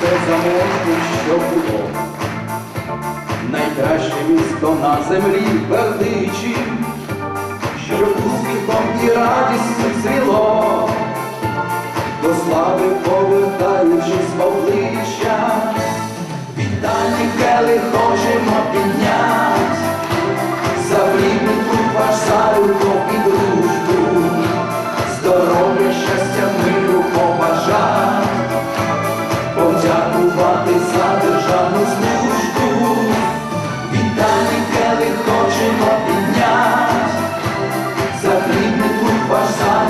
те заможне, що було, найкраще місто на землі величі, що усіх помні. Подякувати за державну службу. Вітальний келих хочемо піднять, за плідний труд ваш за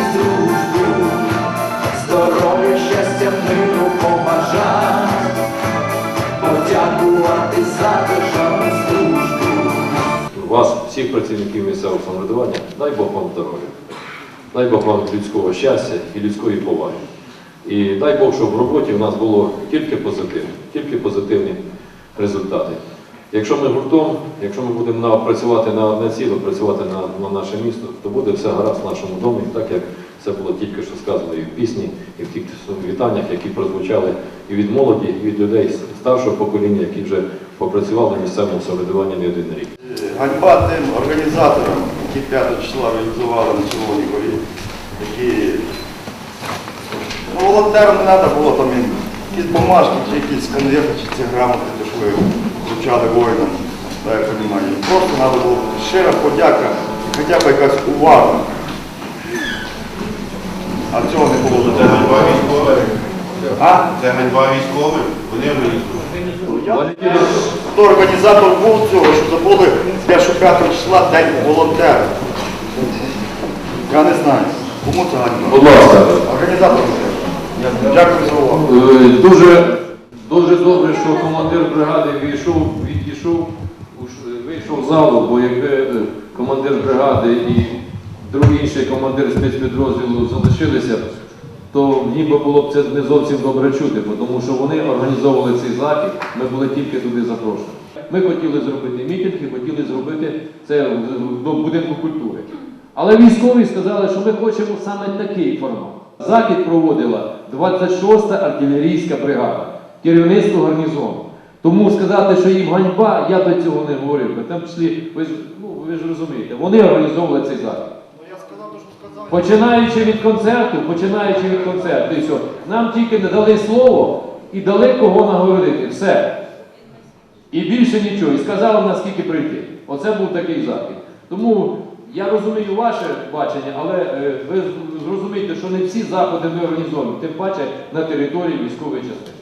і дружбу, здоров'я, щастя, миру побажать, подякувати за державну службу. Вас, всіх працівників місцевого самоврядування, дай Бог вам здоров'я, дай Бог вам людського щастя і людської поваги. І дай Бог, щоб в роботі в нас було тільки позитив, тільки позитивні результати. Якщо ми гуртом, якщо ми будемо працювати на одне ціле, працювати на, на наше місто, то буде все гаразд в нашому домі, так як це було тільки що сказано і в пісні, і в тих вітаннях, які прозвучали і від молоді, і від людей старшого покоління, які вже попрацювали в місцевому самоврядуванні не один рік. Ганьба тим організаторам, які 5 числа організували на Червоній горі, які ну, волонтерам не треба було там якісь бумажки, чи якісь конверти, чи ці грамоти такої вручали воїнам, да, я розумію. Просто треба було щира подяка і хоча б якась увага. А цього не було Це ганьба військових. А? Це ганьба військових. Вони організують. Хто організатор був цього, що забули те, 5 числа день волонтера. Я не знаю. Кому це ганьба? Будь ласка. Організатор. Дякую за увагу. Е, Дуже, дуже добре, що командир бригади війшов, відійшов, вийшов з залу, бо якби е, командир бригади і другий інший командир спецпідрозділу залишилися, то ніби було б це не зовсім добре чути, тому що вони організовували цей захід, ми були тільки туди запрошені. Ми хотіли зробити мітинг і хотіли зробити це до будинку культури. Але військові сказали, що ми хочемо саме такий формат. Захід проводила 26-та артилерійська бригада, керівництво гарнізону. Тому сказати, що їм ганьба, я до цього не говорив. би. Там числі, ви ж, ну, ви ж розумієте, вони організовували цей захід. Починаючи від концерту, починаючи від концерту, і все. Нам тільки не дали слово і дали кого нагородити. Все. І більше нічого. І сказали, наскільки прийти. Оце був такий захід. Тому я розумію ваше бачення, але е, ви зрозумійте, що не всі заходи ми організовуємо, тим паче на території військової частини.